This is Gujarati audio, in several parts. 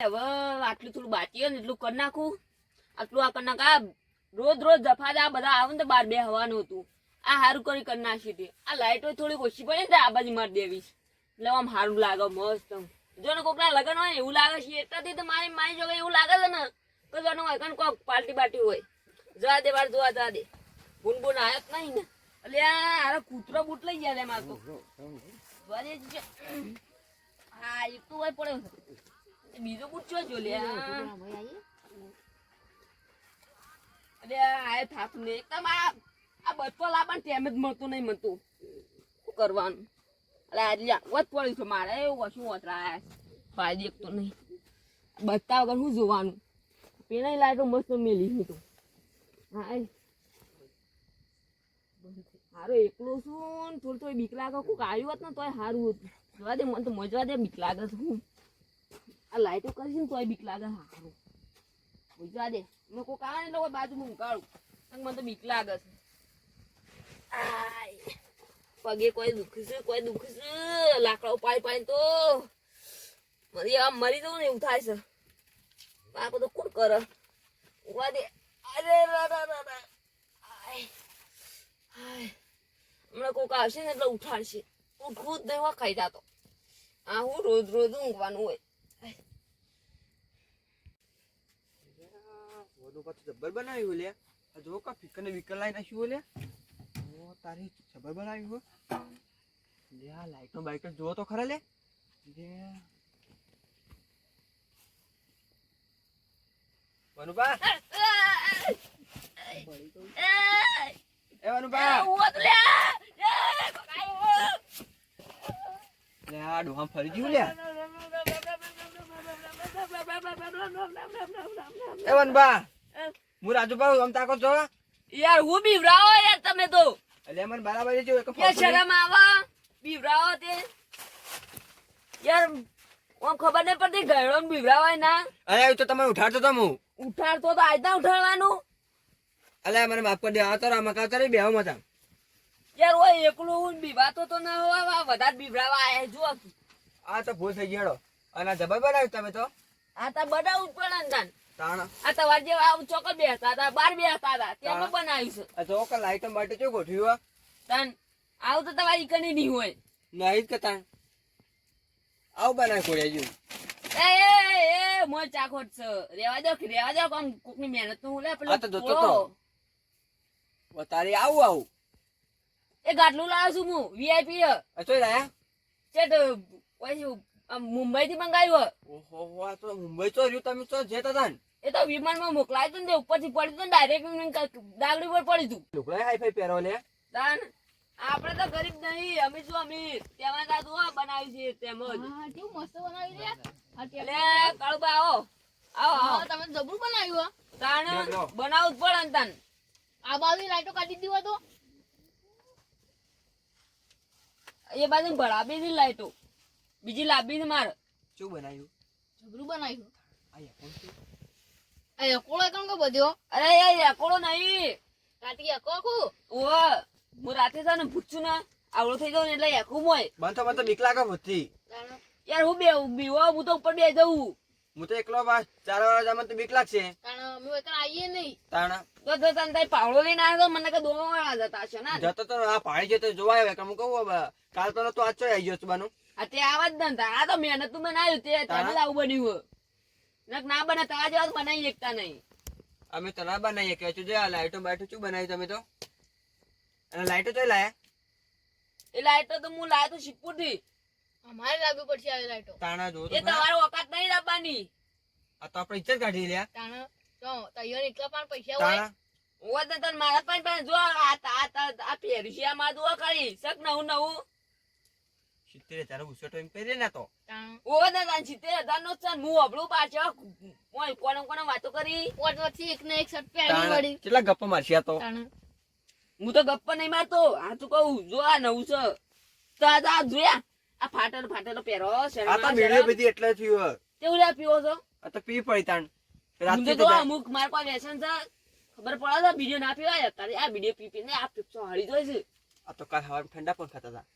હવે આટલું થોડું બાકી હોય ને એટલું કરી નાખું. આટલું આ કરી નાખ આ રોજ રોજ જફા આ બધા આવે ને તો બાર બે હવાનું હતું. આ સારું કરી કરી નાખી હતી. આ લાઈટો થોડી ઓછી પડે ને આ બાજુ મારી દેવી એટલે આમ સારું લાગે મસ્ત જો ને કોકના લગન હોય ને એવું લાગે છે એટલાથી તો મારી મારી જોગે એવું લાગે છે ને કે જોને હોય કારણ કોક પાર્ટી પાર્ટી હોય. જવા દે વાર જોવા જવા દે. બુન બુન આયો જ નહીં ને. એટલે આ કૂતરો બૂટ લઈ ગયા મારે માર તો. હા એક તો હોય પડ્યો બીજો બૂટ જો લે અરે આ થાતું ને એકદમ આ આ બચ્ચો લાવવાનું ટાઈમ જ મળતો નહીં મળતું શું કરવાનું? અરે આજે વત પડ્યું છે મારે. એવું શું વતરા ભાઈ દેખતો નહીં. બચતા વગર શું જોવાનું? પેલા લાગે મસ્ત મેલી હું તો હા. હારો એકલો છું થોડું થોડું બીક લાગે. કોક આવ્યું હોત ને તોય સારું હતું. જોવા દે મને તો મજવા દે બીક લાગે છે હું. આ લાઈટો કરી ને તોય બીક લાગે હારું. મજવા દે. મેં કોઈ આવે એટલે કોઈ બાજુમાં અને મને તો બીક લાગે છે. પગે કોઈ દુખ કોઈ દુખ છે લાકડા ઉપાડી પાડી તો મરી આમ મરી જવું ને એવું થાય છે. આ તો કોણ કરે? ઉવા દે. અરે. હમણાં કોક આવશે ને એટલે ઉઠાડશે. ઉઠવું જ નહીં ખાઈ જતો. આ હું રોજ રોજ ઊંઘવાનું હોય. પાછું જબ્બર બનાવ્યું લે. આ જો કા ફિકર ને વિકર લાઈ નાખ્યું લે. ઓ તારી જબ્બર બનાવ્યું હો લે આ લાઈટો બાઈક જો તો ખરા લે. લે. વનુબા એ વનુબા લે. આ ડોહામ ફરી ગયું લે. એ વનુબા હું રાજુબા આમ તાકો છો? યાર હું બીવરાવો યાર તમે તો. એટલે મને બરાબર છે એક યાર શરમ આવા. બીવરાવો તે. યાર ઓમ ખબર નહીં પડતી ગયડો બીવરાવાય ના. અરે તો તમે ઉઠાડતો તો હું. ઉઠાડતો તો આજના ઉઠાડવાનું. અલે મને માફ કરી દે આ તો રામા કાતરે બેહો મતા યાર ઓય એકલું હું બીવાતો તો ના હોવા વધારે બીવરાવા આયા જો આ તો ભૂલ થઈ ગયો અને જબર બનાવ્યું તમે તો? આ તા બનાવું જ પડે ને આ તમારે જે ચોકર હતા બાર બે હતા તેમાં બનાવ્યું છે. આ માટે ચો ગોઠવ્યું તન આવું તો તમારી કની નહીં હોય. નહીં કે તાણ. આવું જો એ એ એ મોર ચાખોટ છે. રેવા દો રેવા દો કોમ કોકની મહેનતનું લે પેલો આ તો જોતો તો. તારી આવું આવું. એ ગાટલું લાવું છું હું વીઆઈપી ચોઈ લાયા? ચેટ મુંબઈ થી મંગાવ્યું ઓહો હો તો મુંબઈ ચો રહ્યું તમે ચો જતા તા ને એ તો વિમાનમાં મોકલાય તું ને ઉપરથી પડ્યું તું ડાયરેક્ટ દાગડી પર પડી તું. લુકડા હાઈ ફાઈ પહેરો લે. તાન આપણે તો ગરીબ નહીં અમે શું અમીર તેમાં દાદુ આ બનાવી છે તેમ જ હા કેવું મસ્ત બનાવી રે એટલે કાળુબા આવો. આવો આવો. તમે જબરું બનાવ્યું લો. બનાવવું જ પડે ને તાન. આ બાજુ લાઈટો કાઢી દીધું તો? એ બાજુ ભરાબી ની લાઈટો. બીજી લાંબી ને માર. શું બનાવ્યું? જબરું બનાવ્યું. આ કોણ છે? એકોળો કેમ કે બધ્યો અરે એ એકોડો નહીં. કાટી એકો આખું? ઓ હું રાતે છે ને પૂછું ને આવડો થઈ જાઉં ને એટલે એકો મોય. મને તો મને તો બીક લાગે ભૂતથી યાર હું બે બીવો હું તો ઉપર બે જઉં. હું તો એકલો બસ. ચાર વાર જવા મને તો બીક લાગશે. તાણ અમે એકણ આઈએ નહીં. તાણ. તો તો તને તારી પાવળો લઈને આવ્યો તો મને કે દો વાળા જતા છે ને. જતો તો આ પાડી જતો જોવા આવ્યા. કે હું કહું હવે? કાલ તો તો આજ ચો આવી ગયો છું બાનું આ તે આવા જ ધંધા. આ તો મહેનત તું બનાવ્યું તે તમે જ આવું બન્યું નક ના બને તારા જેવા તો બનાવી એકતા નહીં. અમે તો ના બનાવીએ કે જો આ લાઈટો બાઈટો શું બનાવી તમે તો? અને લાઈટો તો લાયા? એ લાઈટો તો હું લાવ્યો તો શિવપુરથી અમારે લાગુ પડશે આવી લાઈટો. તાણા જો એ તમારો ઓકાત નહીં લાવવાની. આ તો આપણે ઇજ્જત કાઢી લ્યા. તાણા તો તૈયાર એકલા પણ પૈસા હોય. ઓવા તો તને મારા પાસે પાસે જો આ આ આ આ પહેર્યું છે આ મારું દુઆ કરી. શક નવું નવું. સિત્તેર હજાર ઉસઠો એમ કરી ના તો ઓ દાદા સિત્તેર હજાર નો ચાન હું અબળું પાછો ઓય કોણ કોણ વાતો કરી? પોટ વચ્ચે એક ને એક શર્ટ પહેરી વળી. કેટલા ગપ્પા મારશે આ તો? હું તો ગપ્પા નહીં મારતો. આ તું કહું જો આ નવું છે. દાદા આ જોયા? આ ફાટેલો ફાટેલો પહેરો આ તો બીડીઓ બધી એટલે થયું કેવું લ્યા પીવો છો? આ તો પી પડી તાણ. હું તો. અમુક મારા પાસે વ્યસન છે. ખબર પડે તો બીડીઓ ના પીવાય? અત્યારે આ વીડિયો પી પીને આ પીપસો હળી જાય છે. આ તો કાલ હવા ઠંડા પણ ખાતા હતા.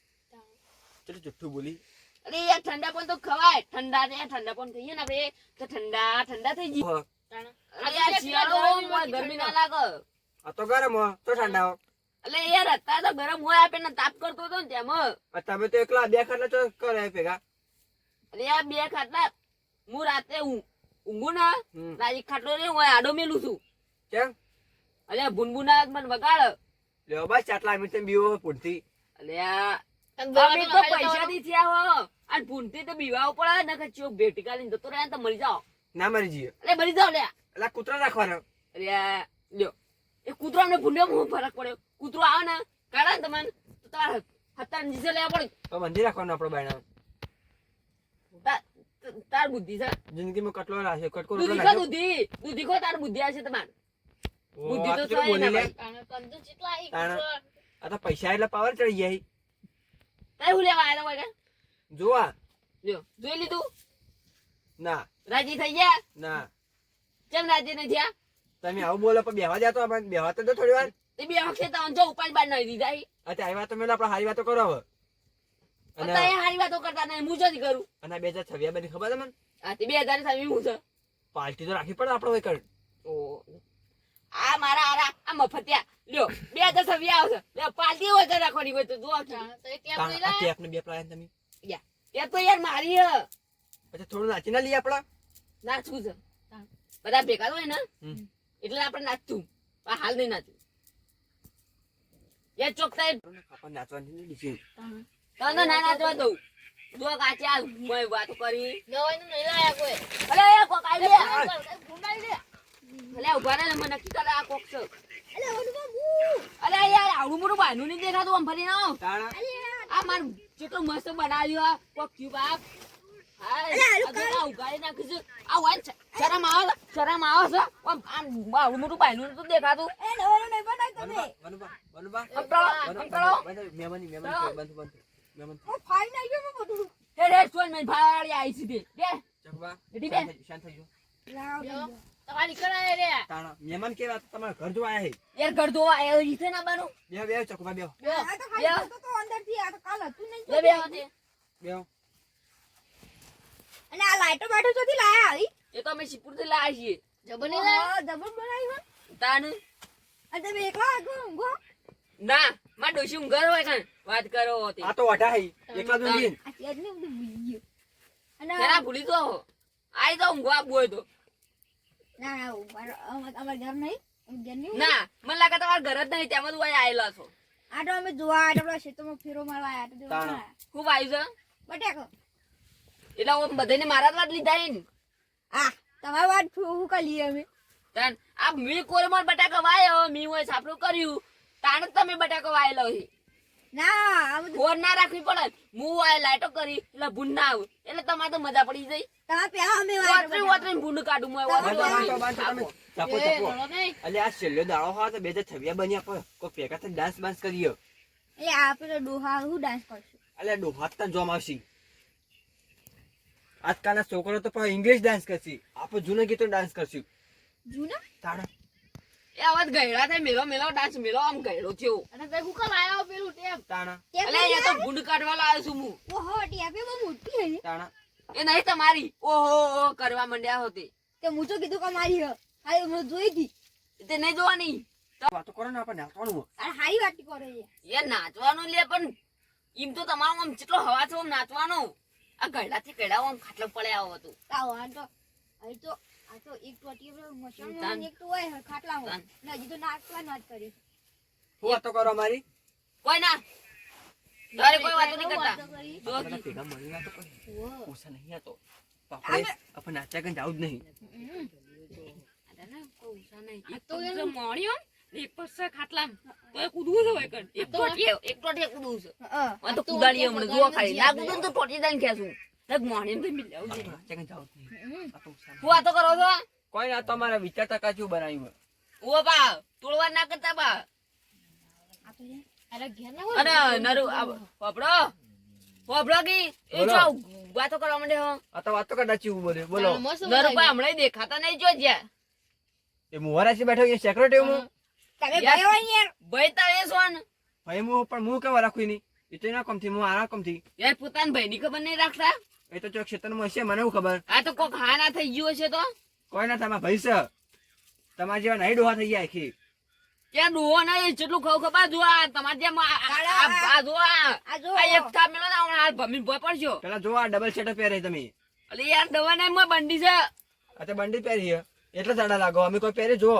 ચલો જુઠ્ઠું બોલી. અરે યાર ઠંડા પણ તો ખવાય. ઠંડા ને ઠંડા પણ કહીએ ને આપણે. તો ઠંડા ઠંડા થઈ. તાણા. અરે યાર શિયાળો ગરમી ના લાગે. આ તો ગરમ હો તો ઠંડા હો એટલે યાર અત્યારે તો ગરમ હોય આપે ને તાપ કરતો હતો ને તેમાં. તમે તો એકલા બે ખાટલા તો કરે ભેગા. એટલે યાર બે ખાટલા. હું રાતે ઊંઘું ને. ના એક ખાટલો ને હું આડો મેલું છું. કેમ? એટલે ભૂનભૂના મને વગાડ. લ્યો બસ ચાટલા મિનિટ બીવો પૂરતી. તને અમે તો પૈસા થી થયા હો. અને ભૂનતી તો બીવાવ પડે ને કે ચોક ભેટી કાઢીને જતો રહે તો મરી જાઓ. ના મરી જઈએ. એટલે મરી જાઓ લે એટલે કૂતરા રાખવાનો. અરે લ્યો. એ કૂતરો અમને ભૂલ્યો હું ફરક પડ્યો. કૂતરો આવે ને કાઢે ને તમને તો તાર હત્તા નીચે લેવા પડે. તો બંધી રાખવાનું આપણો બાયણા. તાર- તાર બુદ્ધિ છે. જિંદગીમાં કટલો રાખે કટકો રોટલો દૂધી દૂધી દૂધી તાર બુદ્ધિ છે તમાર. બુદ્ધિ તો તો થાય ને. આ તો પૈસા એટલે પાવર ચડી જાય તારે હું લેવા આવ્યા હોય જોવા. જો જોઈ લીધું? ના. રાજી થઈ ગયા? ના. કેમ રાજી નહીં થયા તમે આવું બોલો પણ બેહવા જાતો આપણે બેહવા તો થોડી વાર. તે બે વખતે તો જો ઉપાડ બાર નહીં દીધા અચ્છા આવી વાતો મેલો આપણે હારી વાતો કરો હવે. અને હારી વાતો કરતા નહીં હું જ કરું. અને બે હજાર છવ્યા બની ખબર તમને? હા તે બે હજાર સામે હું છે. પાર્ટી તો રાખવી પડે આપણે હોય કર ઓ આ મારા આરા આ મફતિયા. લ્યો બે દસ છવ્વીસ આવશે. લ્યો પાલતી હોય તો રાખવાની હોય તો જો? ટેપ ને બે પ્લાન તમે. એ તો યાર મારી હ. પછી થોડું નાચી ના લઈએ આપડા નાચવું છે. બધા ભેગા હોય ને એટલે આપણે નાચતું પણ હાલ નહીં નાચવું એ સાહેબ. આપણે નાચવાની નહીં. તાણા. તને ના નાચવા દઉં. જો કાચે મેં વાત કરી. નહીં લાયા કોઈ. અરે કોક આવી લે. લે. અલે ઊભા રહે ને મને નક્કી કરે આ કોક છે. અલ્યા યાર આવડું મોટું બાયનું નહીં દેખાતું આમ ફરીને આવ. આ માર કેટલું મસ્ત બનાવ્યું આ કોક થયું બાપ. આ મહેમાની, તમારી કરાય રે. તાણા મહેમાન કેવા તમારા ઘર જોવા આયા યાર ઘર ના બનો. ચકવા બે બે. બે હોતે. બેહો અને આ લાઈટો બાટો ચોથી લાયા આવી? એ તો અમે શિવપુરથી લાયા છીએ. જબર લાયા? ઓહો, બનાવી હોય. તાન અને તમે એકલા આગો ઊંઘો. ના માં ડોશી ઊંઘર હોય કાન વાત કરો આ તો વઢા હઈ એકલા જ આ ને ભૂલી ગયો. અને ભૂલી તો આઈ તો ઊંઘવા હોય તો. ના ના અમાર- અમાર અમાર ઘર નહીં? અમે ઘર નહીં ના મને લાગે તમારા ઘર જ નહીં તેમાં તું આયેલા છો. આ તો અમે જોવા આ ખેતરમાં ફેરો મારવા આયા તો જોવા તાણા. ના. આયા. ખૂબ આવ્યું છે? બટાકો. એટલે હું બધાને મારા જ વાત લીધા ને આ તમારી વાત હું કરી લઈએ અમે. તાન આ મી કોરમર બટાકા વાયો મી હોય સાપડું કર્યું. તાણ તમે બટાકો વાયેલો છે ના ફોન ના રાખવી પડે. હું વાય લાઈટો કરી એટલે ભૂંડ ના આવે. એટલે તમારે તો મજા પડી જાય. તમે પેલા અમે વાતરી વાતરી ભૂંડ કાઢું મેં વાતરી બાંધો, વાતરી. બાંધો, બાંધો તમે. ચાપો, એ, ચાપો. રડો નહીં. અલ્યા આ છેલ્લો દાડો હોય તો બે હજાર છવ્યા બન્યા પર કોઈ ભેગા થઈને ડાન્સ બાન્સ કરીએ. એ આપણે ડોહા હું ડાન્સ કરશું? અલ્યા ડોહાત તને જોવા આવશે આજકાલના છોકરો તો પણ ઇંગ્લિશ ડાન્સ કરશે. આપણે જૂના ગીતો ડાન્સ કરશું. જૂના? તાણા એ ગયડા થાય મેલો મેલો ડાન્સ મેલો આમ ગયડો થયો. અને તે કુકર હો પેલું ટેપ. તાણા. એટલે અહીંયા તો ગુંડ કાઢવા લાયો છું હું. ઓહો ટેપ એ બહુ મોટી હે. તાણા. એ નહીં તમારી. ઓહો ઓહો કરવા માંડ્યા હોતી. તે હું તો કીધું કે મારી હ. હારી મેં જોઈ દી તે નહીં જોવાની. વાત કરો ને આપણે નાચવાનું અરે હારી વાત કરે એ નાચવાનું લે પણ એમ તો તમારો આમ જેટલો હવા છે આમ નાચવાનો. આ ગયડાથી ગયડા આમ ખાટલો પડ્યા આવો હતું આવો આ તો અહીં તો આ તો એક ટોટી મસાણ એક તો હોય ખાટલામાં ને હજી તો નાચવા નાચ કરી શું વાતો કરો અમારી કોઈ ના. તારે કોઈ વાતો નહીં કરતા. જો બધા ભેગા મળીને વાતો કરીએ. ઓહો. ઓછા નહીં આ તો. તો આપણે આપણે નાચ્યા કઈ જવું જ નહીં. તો એનું- એક પૈસા ખાટલામાં તો કૂદવું છે વૈકણ. એક ટોટીએ એક ટોટીએ કૂદવું છે. હા. તો કૂદાડીએ હમણાં. જુઓ ખાલી. ના કૂદું તો ટોટી દઈને ખેંચું. એક મોણીને તો કઈ જવું શું વાતો કરો છો? કોઈ ના તમારા વિચાર ટકા શું બનાવ્યું ઓ બા તોડવા ના કરતા બા. આ તો છે. અરે ના નરુ પોપડો પોપડો કી? એ જો વાતો કરવા માંડે હો. આ તો વાતો કરતા ચીવું બોલે. બોલો. નરુ બા હમણાં દેખાતા નહીં જો જ્યાં. એ મુવારાસી બેઠો કે સેક્રેટરી હું. તમે ભાઈ હોય યાર ભાઈ તો એ સોન. ભાઈ હું પણ હું કેવા રાખું નહીં એ તો એના કમથી હું આના કમથી. યાર પોતાના ભાઈની ખબર નહીં રાખતા? એ તો ચોક ક્ષેત્રમાં હશે મને એવું ખબર? આ તો કોક હા ના થઈ ગયું હશે તો? કોઈ ના તમારા ભાઈ છે તમારા જેવા નહીં ડોહા થઈ ગયા આખી. ત્યાં ડોહો નહીં? જેટલું ખાવ ખબર જો આ તમારે જેમ આ- જો આ આ જો આ. એક થાપ મેલો ના હાલ ભમીને ભોય પડશો. પેલા જો આ ડબલ સેટ પહેરે તમે. અલે યાર દવા નહીં મોય બંડી છે. આ તો બંડી પહેરી છે. એટલે જાડા લાગો. અમે કોઈ પહેરે જો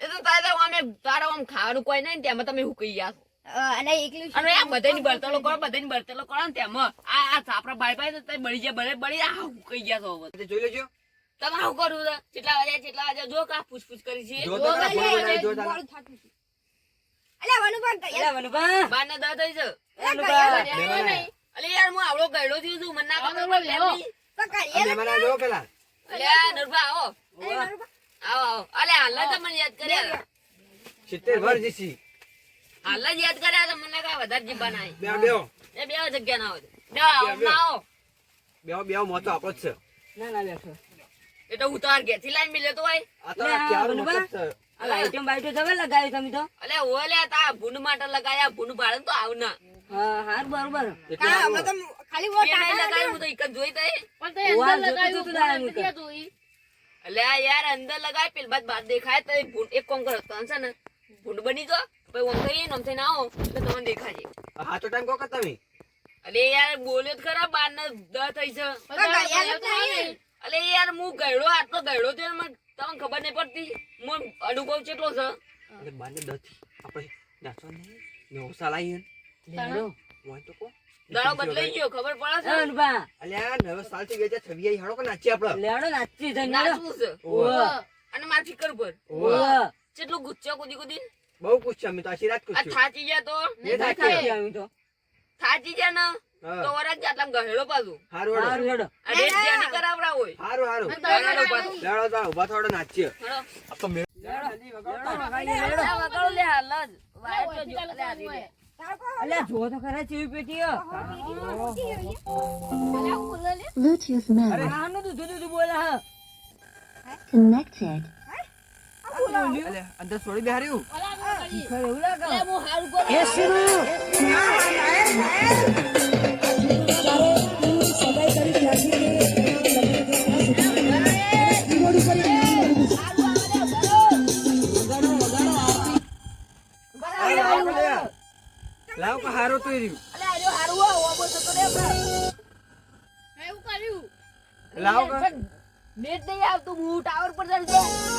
એ તો તારે અમે તારે આમ ખાવાનું કોઈ નહીં ને તેમાં તમે હુકાઈ ગયા અને એકલું અને આ બધાની બર્તલો કરો બધાની બર્તલો કરો ને તેમાં. આ આ સાપરા બાય બાય તો બળી જાય બળે બળી આ હુકાઈ ગયા છો હવે. જોઈ લેજો. તમે શું કરવું કેટલા વાગ્યા કેટલા વાગ્યા જો કા પૂછપૂછ કરી છે. જો તો ખરા, અલે, ફોન બનાવી જો અલે, તારા. મોડું થતું છે. અલે, વનુભા, બાર ને થઈ છે. અલે, કરિયા બે બનાય. અલે યાર હું આવડો ગયડો થયો છું. મને ના ખબર લેવો. એમની. તો આ કરિયા મહેમાન આ જો પેલા. અલે નરભા આવો. આવો આવો. અલે હાલ જ યાદ કર્યા. સિત્તેર વર્ષ જીસી. હાલ જ યાદ કર્યા તો મને કાંઈ વધારે જીભા ના આવી. બે બેહો. એ બે જગ્યા ના હોય. બે આવો ના આવો. બેહો બેહો મોતો આપણો જ છે. એ તો હું તાર ઘેરથી લાઈન મિલ્યો તો હોય. આ તો ક્યારો મતલબ છે અલે ઓલે તા? ભૂંડ માટે લગાયા ભૂંડ ભાડે તો આવ ના. એટલે હા, હમણાં તો ખાલી વો એ નહીં ટાટા હું તો એક જ જોઈ તઈ પણ તે અંદર લગાવ્યું પણ નથી જોઈ. અલે આ યાર અંદર લગાય પેલ બાદ બાદ દેખાય તો ભૂંડ એક કોમ કરો તો છે ને? ભૂંડ બની જો પછી ઓમ થઈ ઓમ થઈને આવો એટલે તમને દેખાજે હાચો ટાઈમ કહો કે તમે. અલે યાર બોલ્યો ખરા બાર ને દ થઈ છે. અલે યાર હું ગયડો આટલો ગયડો થયો મને તમને ખબર નહીં પડતી. મને અનુભવ કેટલો છે? એટલે બાને થી. આપણે નાચવા નહીં ને ઓસા લાવીએ તાણો. હોય તો કો દાડો બદલાઈ ગયો ખબર પડે છે? અલ્યા નવે સાલથી બે હજાર આઈ હાડો કે નાચીએ આપણે નાચવું છે. અને માર ફિકર પર. કેટલું ગુચ્ચો કુદી કુદી? બહુ પૂછ્યું અમે તો આશીર્વાદ પૂછ્યું. થાચી ગયા તો? એ થાચી થાચી ગયા ને તો. વરાજ આટલા ગહેડો પાછું હારું હારું આ રેત જ્યાંની કરાવડા હોય. હારું હારું. થો. લેડો તો ઊભા થોડો નાચીએ હેડો. આ તો મેળ આ વગાડો. લે હાલ જ. વાયર તો જો. લે. અલે આ જવાનું રીત. હોય. અલ્યા, Bluetooth connected. અંદર. અલ્યા, હું હારું કરું. લાવ કે હારો તો રહ્યું એવું કર્યું. લાવ કે નેટ નહીં આવતું, હું ટાવર પર ચડી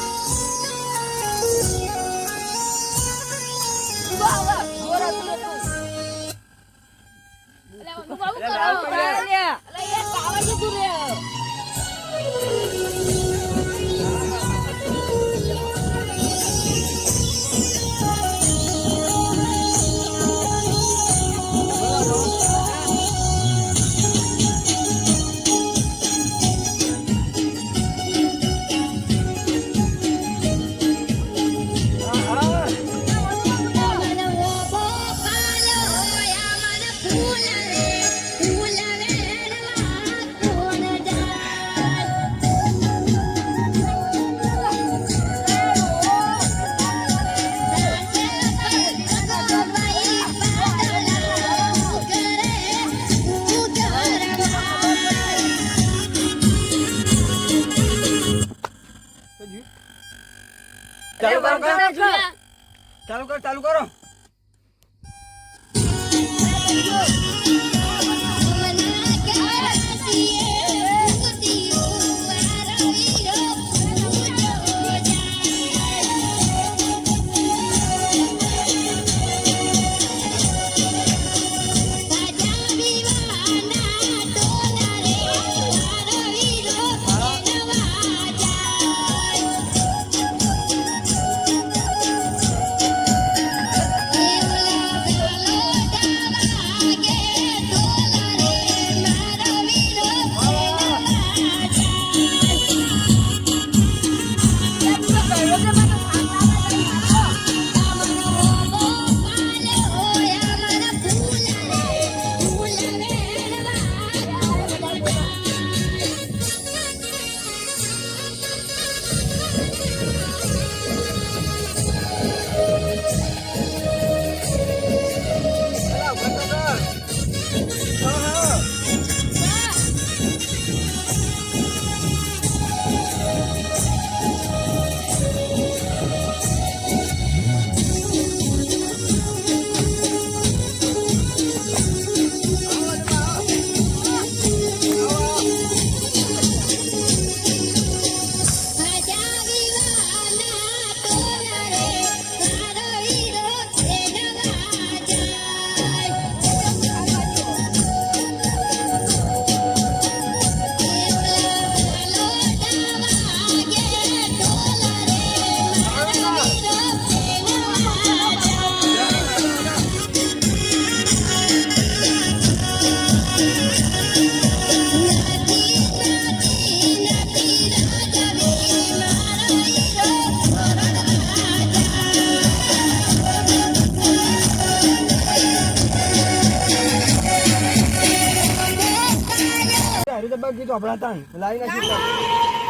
તો આપણા તાણ. લાવી નાખી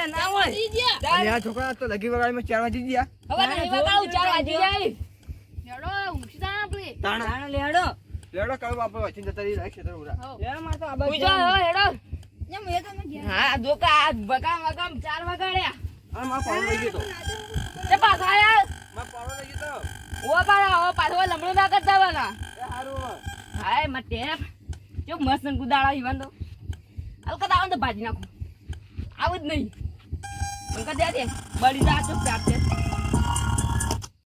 એટલે ના હોય. અને આ છોકરા તો લગી વગાડીમાં ચાર વાગી ગયા. હવે લગી વગાડું ચાર વાગી જાય. તાણા તાણે. લેડો. લેડો કયો બાપા વચિન જતા રહી રાખ ક્ષેત્ર ઉરા. લેડો માર તો આ બાજુ પૂજા હો હેડો. એમ એ તમે ગયા હા દોકા આ બકા બકામ ચાર વગાડ્યા. આ માં પાડો લઈ ગયો તો. એ પાછા આયા. માં પાડો લઈ ગયો તો. ઓ પાછા ઓ પાછો લમણો ના કરતા વાના એ હારું હાય મતે જો મસ્ત ગુદાળા ઈવન તો અલકતા આવન તો ભાજી નાખું. આવું જ નહીં. અંકા દે દે બળી જા છે